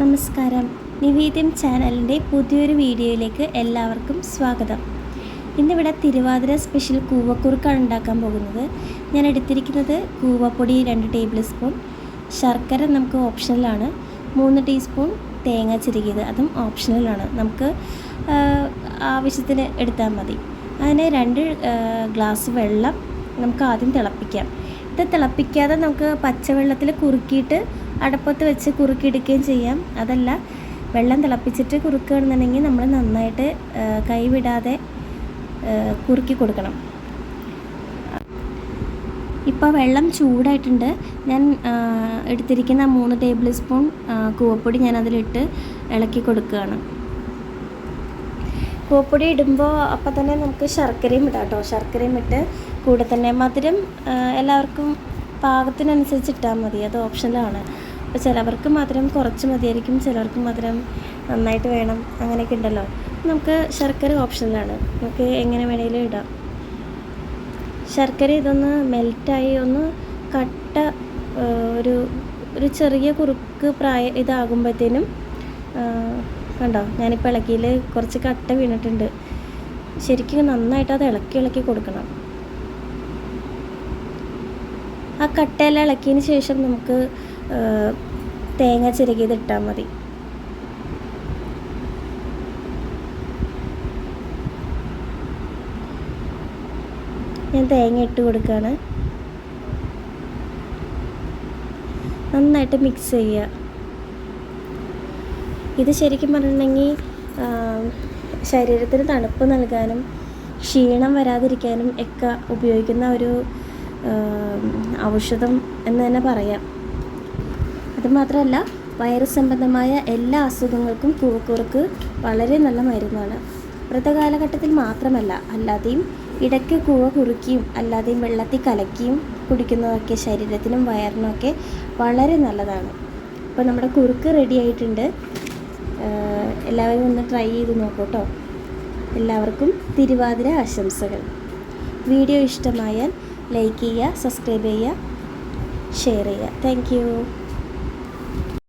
നമസ്കാരം. നിവേദ്യം ചാനലിന്റെ പുതിയൊരു വീഡിയോയിലേക്ക് എല്ലാവർക്കും സ്വാഗതം. ഇന്നിവിടെ തിരുവാതിര സ്പെഷ്യൽ കൂവക്കുറുക്കാണ് ഉണ്ടാക്കാൻ പോകുന്നത്. ഞാൻ എടുത്തിരിക്കുന്നത് കൂവപ്പൊടി രണ്ട് ടേബിൾ സ്പൂൺ ശർക്കര നമുക്ക് ഓപ്ഷണലാണ് മൂന്ന് ടീസ്പൂൺ തേങ്ങ ചിരുകിയത് അതും ഓപ്ഷണലാണ് നമുക്ക് ആവശ്യത്തിന് എടുത്താൽ മതി. അതിന് രണ്ട് ഗ്ലാസ് വെള്ളം നമുക്ക് ആദ്യം തിളപ്പിക്കാം. ഇത് തിളപ്പിക്കാതെ നമുക്ക് പച്ചവെള്ളത്തിൽ കുറുക്കിയിട്ട് അടപ്പത്ത് വെച്ച് കുറുക്കിയെടുക്കുകയും ചെയ്യാം. അതല്ല വെള്ളം തിളപ്പിച്ചിട്ട് കുറുക്കുകയാണെന്നുണ്ടെങ്കിൽ നമ്മൾ നന്നായിട്ട് കൈവിടാതെ കുറുക്കി കൊടുക്കണം. ഇപ്പോൾ വെള്ളം ചൂടായിട്ടുണ്ട്. ഞാൻ എടുത്തിരിക്കുന്ന മൂന്ന് ടേബിൾ സ്പൂൺ കൂവപ്പൊടി ഞാൻ അതിലിട്ട് ഇളക്കി കൊടുക്കുകയാണ്. കൂവപ്പൊടി ഇടുമ്പോൾ അപ്പം തന്നെ നമുക്ക് ശർക്കരയും ഇടാം കേട്ടോ. ശർക്കരയും ഇട്ട് കൂടെ തന്നെ മധുരം എല്ലാവർക്കും പാകത്തിനനുസരിച്ച് ഇട്ടാൽ മതി. അത് ഓപ്ഷനിലാണ് അപ്പോൾ ചിലവർക്ക് മധുരം കുറച്ച് മതിയായിരിക്കും ചിലവർക്ക് മധുരം നന്നായിട്ട് വേണം. അങ്ങനെയൊക്കെ ഉണ്ടല്ലോ. നമുക്ക് ശർക്കര ഓപ്ഷനിലാണ് നമുക്ക് എങ്ങനെ വേണേലും ഇടാം. ശർക്കര ഇതൊന്ന് മെൽറ്റായി ഒന്ന് കട്ട ഒരു ഒരു ചെറിയ കുറുക്ക് പ്രായ ഇതാകുമ്പോഴത്തേനും കണ്ടോ? ഞാനിപ്പോൾ ഇളക്കിയിൽ കുറച്ച് കട്ട വീണിട്ടുണ്ട്. ശരിക്കും നന്നായിട്ട് അത് ഇളക്കി ഇളക്കി കൊടുക്കണം. ആ കട്ടയെല്ലാം ഇളക്കിയതിന് ശേഷം നമുക്ക് തേങ്ങ ചിരകിയത് ഇട്ടാൽ മതി. ഞാൻ തേങ്ങ ഇട്ട് കൊടുക്കുകയാണ് നന്നായിട്ട് മിക്സ് ചെയ്യുക. ഇത് ശരിക്കും പറഞ്ഞിട്ടുണ്ടെങ്കിൽ ശരീരത്തിന് തണുപ്പ് നൽകാനും ക്ഷീണം വരാതിരിക്കാനും ഒക്കെ ഉപയോഗിക്കുന്ന ഒരു ഔഷധം എന്ന് തന്നെ പറയാം. അതുമാത്രമല്ല വൈറസ് സംബന്ധമായ എല്ലാ അസുഖങ്ങൾക്കും കൂവക്കുറുക്ക് വളരെ നല്ല മരുന്നാണ്. ഇപ്പോഴത്തെ കാലഘട്ടത്തിൽ മാത്രമല്ല അല്ലാതെയും ഇടയ്ക്ക് കൂവ കുറുക്കിയും അല്ലാതെയും വെള്ളത്തിൽ കലക്കിയും കുടിക്കുന്നതൊക്കെ ശരീരത്തിനും വയറിനുമൊക്കെ വളരെ നല്ലതാണ്. അപ്പോൾ നമ്മുടെ കുറുക്ക് റെഡി ആയിട്ടുണ്ട്. എല്ലാവരും ഒന്ന് ട്രൈ ചെയ്ത് നോക്കൂട്ടോ എല്ലാവർക്കും തിരുവാതിര ആശംസകൾ. വീഡിയോ ഇഷ്ടമായാൽ ലൈക്ക് ചെയ്യുക സബ്സ്ക്രൈബ് ചെയ്യുക ഷെയർ ചെയ്യുക. താങ്ക്